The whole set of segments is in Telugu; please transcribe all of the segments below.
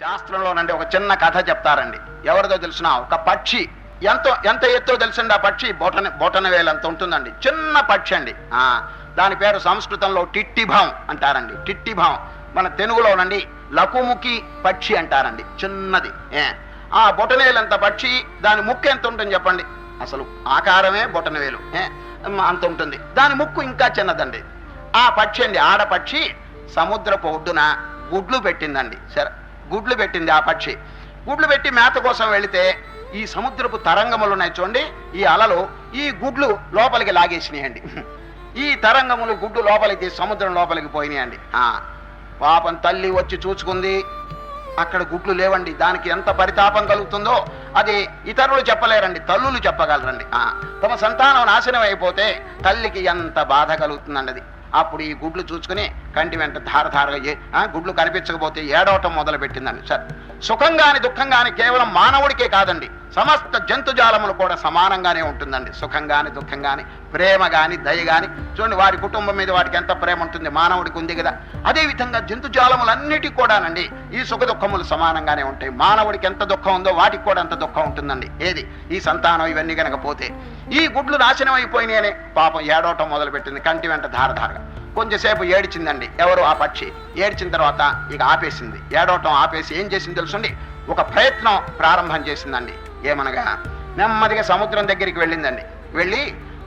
శాస్త్రంలోనండి ఒక చిన్న కథ చెప్తారండి. ఎవరిదో తెలిసిన ఒక పక్షి. ఎంతో ఎంత ఎత్తో తెలిసిండి ఆ పక్షి? బొటన బొటన వేలు అంత ఉంటుందండి? చిన్న పక్షి అండి. దాని పేరు సంస్కృతంలో టిట్టిభావం అంటారండి. టిట్టిభావం మన తెలుగులోనండి లకుముఖి పక్షి అంటారండి. చిన్నది. ఏ ఆ బొటనవేలంత పక్షి? దాని ముక్కు ఎంత ఉంటుంది చెప్పండి? అసలు ఆకారమే బొటనవేలు ఏ అంత ఉంటుంది. దాని ముక్కు ఇంకా చిన్నదండి. ఆ పక్షి అండి ఆడపక్షి. సముద్రపు ఒడ్డున గుడ్లు పెట్టిందండి. సరే గుడ్లు పెట్టింది ఆ పక్షి. గుడ్లు పెట్టి మేత కోసం వెళితే ఈ సముద్రపు తరంగములు ఉన్నాయి చూడండి ఈ అలలు ఈ గుడ్లు లోపలికి లాగేసినాయండి. ఈ తరంగములు గుడ్లు లోపలికి సముద్రం లోపలికి పోయినాయండి. పాపం తల్లి వచ్చి చూసుకుంది అక్కడ గుడ్లు లేవండి. దానికి ఎంత పరితాపం కలుగుతుందో అది ఇతరులు చెప్పలేరండి తల్లులు చెప్పగలరండి. తమ సంతానం నాశనం అయిపోతే తల్లికి ఎంత బాధ కలుగుతుందండి అది. అప్పుడు ఈ గుడ్లు చూసుకుని కంటి వెంట ధారధారగా ఆ, గుడ్లు కనిపించకపోతే ఏడవటం మొదలు పెట్టిందండి సార్. సుఖం గాని దుఃఖం గాని కేవలం మానవుడికే కాదండి. సమస్త జంతుజాలములు కూడా సమానంగానే ఉంటుందండి. సుఖం కానీ దుఃఖం కానీ ప్రేమ కానీ దయ కానీ చూడండి వారి కుటుంబం మీద వాడికి ఎంత ప్రేమ ఉంటుంది. మానవుడికి ఉంది కదా. అదేవిధంగా జంతుజాలములన్నిటికీ కూడానండి ఈ సుఖ దుఃఖములు సమానంగానే ఉంటాయి. మానవుడికి ఎంత దుఃఖం ఉందో వాటికి కూడా అంత దుఃఖం ఉంటుందండి. ఏది? ఈ సంతానం ఇవన్నీ కనుక పోతే. ఈ గుడ్లు నాశనం అయిపోయినాయనే పాపం ఏడవటం మొదలుపెట్టింది. కంటి వెంట ధారధారగా. కొంచెంసేపు ఏడిచిందండి ఎవరు ఆ పక్షి. ఏడ్చిన తర్వాత ఇక ఆపేసింది. ఏడవటం ఆపేసి ఏం చేసింది తెలుసుండి? ఒక ప్రయత్నం ప్రారంభం చేసిందండి. ఏమనగా నెమ్మదిగా సముద్రం దగ్గరికి వెళ్ళిందండి. వెళ్ళి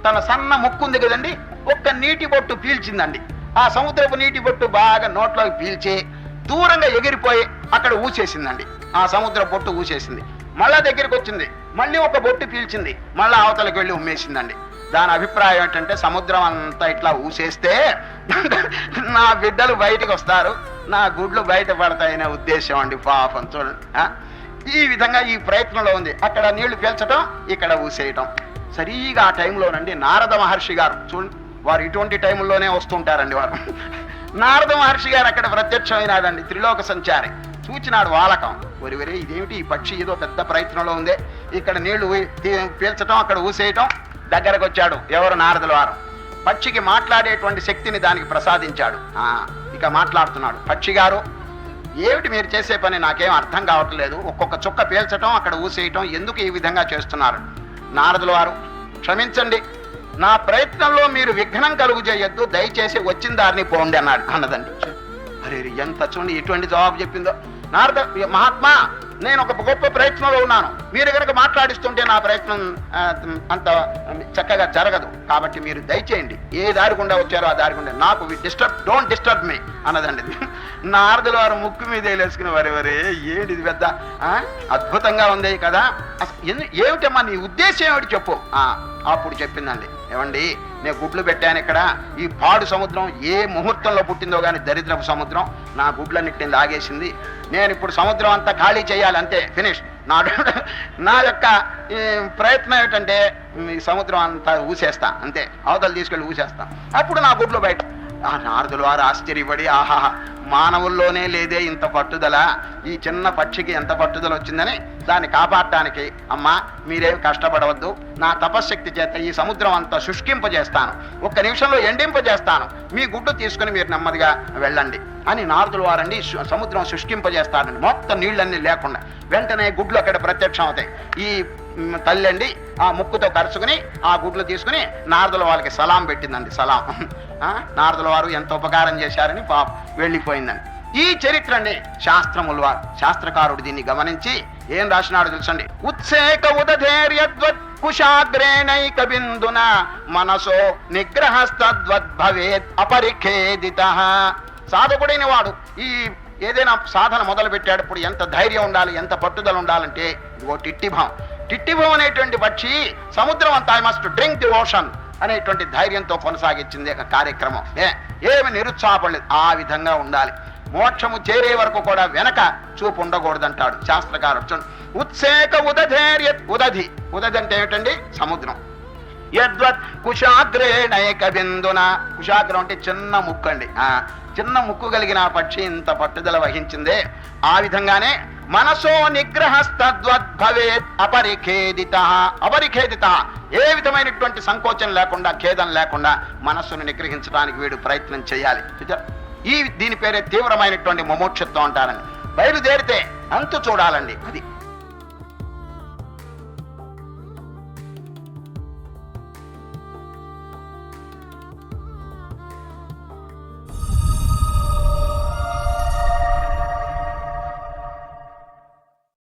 తన సన్న ముక్కు ఉంది కదండి ఒక్క నీటి బొట్టు పీల్చిందండి. ఆ సముద్రపు నీటి బొట్టు బాగా నోట్లోకి పీల్చి దూరంగా ఎగిరిపోయి అక్కడ ఊసేసిందండి. ఆ సముద్ర బొట్టు ఊసేసింది. మళ్ళా దగ్గరికి వచ్చింది. మళ్ళీ ఒక బొట్టు పీల్చింది. మళ్ళా అవతలకి వెళ్ళి ఉమ్మేసిందండి. దాని అభిప్రాయం ఏంటంటే సముద్రం అంతా ఇట్లా ఊసేస్తే నా బిడ్డలు బయటకు వస్తారు. నా గుడ్లు బయట పడతాయనే ఉద్దేశం అండి పాపం చూడండి. ఈ విధంగా ఈ ప్రయత్నంలో ఉంది. అక్కడ నీళ్ళు పీల్చడం ఇక్కడ ఊసేయటం. సరిగా ఆ టైంలోనండి నారద మహర్షి గారు చూడండి వారు ఇటువంటి టైంలోనే వస్తుంటారండి వారు. నారద మహర్షి గారు అక్కడ ప్రత్యక్షమైనాడండి త్రిలోక సంచారి. చూచినాడు వాలకం. ఒరివరే ఇదేమిటి ఈ పక్షి? ఏదో పెద్ద ప్రయత్నంలో ఉంది. ఇక్కడ నీళ్ళు పీల్చటం అక్కడ ఊసేయటం దగ్గరకు వచ్చాడు ఎవరు? నారదుల వారు. పక్షికి మాట్లాడేటువంటి శక్తిని దానికి ప్రసాదించాడు. ఆ, ఇక మాట్లాడుతున్నాడు. పక్షి గారు ఏమిటి మీరు చేసే పని? నాకేం అర్థం కావట్లేదు. ఒక్కొక్క చుక్క పీల్చటం అక్కడ ఊసేయటం ఎందుకు ఈ విధంగా చేస్తున్నారు? నారదుల వారు క్షమించండి. నా ప్రయత్నంలో మీరు విఘ్నం కలుగు చేయొద్దు. దయచేసి వచ్చిన దారిని పోండి అన్నాడు అన్నదండి. అరే ఎంత చూడండి ఎటువంటి జవాబు చెప్పిందో. నారద మహాత్మా నేను ఒక గొప్ప ప్రయత్నంలో ఉన్నాను. మీరు కనుక మాట్లాడిస్తుంటే నా ప్రయత్నం అంత చక్కగా జరగదు. కాబట్టి మీరు దయచేయండి. ఏ దారి గుండా వచ్చారో ఆ దారి గుండా. నాకు డిస్టర్బ్ డోంట్ డిస్టర్బ్ మీ అన్నదండి. నారదుల వారు ముక్కు మీద వేలేసుకుని వరే వరే ఏంటి ఇది పెద్ద అద్భుతంగా ఉంది కదా. అసలు ఎందు- ఏమిటమ్మా నీ ఉద్దేశం ఏమిటి చెప్పు. అప్పుడు చెప్పిందండి. ఏమండి నేను గుడ్లు పెట్టాను ఇక్కడ. ఈ పాడు సముద్రం ఏ ముహూర్తంలో పుట్టిందో కానీ దరిద్రపు సముద్రం నా గుడ్లన్నిటిని లాగేసింది. నేను ఇప్పుడు సముద్రం అంతా ఖాళీ చేయాలి అంతే ఫినిష్ నా నా యొక్క ఈ, ప్రయత్నం ఏమిటంటే ఈ సముద్రం అంతా ఊసేస్తా అంతే. అవతలు తీసుకెళ్ళి ఊసేస్తాను అప్పుడు నా గుడ్లు బయట ఆ నారదుల వారు ఆశ్చర్యపడి ఆహా మానవుల్లోనే లేదే ఇంత పట్టుదల. ఈ చిన్న పక్షికి ఎంత పట్టుదల వచ్చిందని దాన్ని కాపాడటానికి అమ్మా మీరేం కష్టపడవద్దు. నా తపశ్శక్తి చేత ఈ సముద్రం అంతా శుష్కింపజేస్తాను. ఒక్క నిమిషంలో ఎండింపజేస్తాను. మీ గుడ్డు తీసుకుని మీరు నెమ్మదిగా వెళ్ళండి అని నారదులు వారండి సముద్రం శుష్కింపజేస్తారండి మొత్తం నీళ్ళన్నీ లేకుండా వెంటనే గుడ్లు అక్కడ ప్రత్యక్షం అవుతాయి ఈ తల్లి అండి ఆ ముక్కుతో కరుచుకుని ఆ గుడ్లు తీసుకుని నారదుల వాళ్ళకి సలాం పెట్టిందండి సలాం. ఆ, నారదుల వారు ఎంత ఉపకారం చేశారని పాప వెళ్ళిపోయిందండి. ఈ చరిత్ర అండి శాస్త్రములు వారు శాస్త్రకారుడు దీన్ని గమనించి ఏం రాసినాడు తెలుసండి? ఉత్సేక ఉదధైర్యద్వత్ కుశాగ్రేణైక బిందున మనసో నిగ్రహస్తద్వద్భవేత్ అపరిఖేదిత. సాధకుడైన వాడు ఈ ఏదైనా సాధన మొదలు పెట్టేటప్పుడు ఎంత ధైర్యం ఉండాలి ఎంత పట్టుదల ఉండాలంటే ఇదిగో టిట్టిభావం. టిట్టిభం అనేటువంటి పక్షి సముద్రం అంతా I must drink the ocean అనేటువంటి ధైర్యంతో కొనసాగించింది ఒక కార్యక్రమం. ఏ ఏమి నిరుత్సాహపడలేదు. ఆ విధంగా ఉండాలి. మోక్షము చేరే వరకు కూడా వెనక చూపు ఉండకూడదంటాడు శాస్త్రకారు ఉత్సేక ఉదధైర్య ఉదధి. ఉదధి అంటే ఏమిటండి? సముద్రం. యద్వత్ కుశాగ్రేణైక బిందున కుశాగ్రం అంటే చిన్న ముక్కు అండి. చిన్న ముక్కు కలిగిన పక్షి ఇంత పట్టుదల వహించిందే. ఆ విధంగానే మనసో నిగ్రహస్తద్వద్భవేత్ అపరిఖేదిత. అపరిఖేదిత. ఏ విధమైనటువంటి సంకోచం లేకుండా ఖేదం లేకుండా మనస్సును నిగ్రహించడానికి వీడు ప్రయత్నం చేయాలి. ఈ దీని పేరే తీవ్రమైనటువంటి ముమోక్షత్వం అంటారండి బయలుదేరితే అంతు చూడాలండి. అది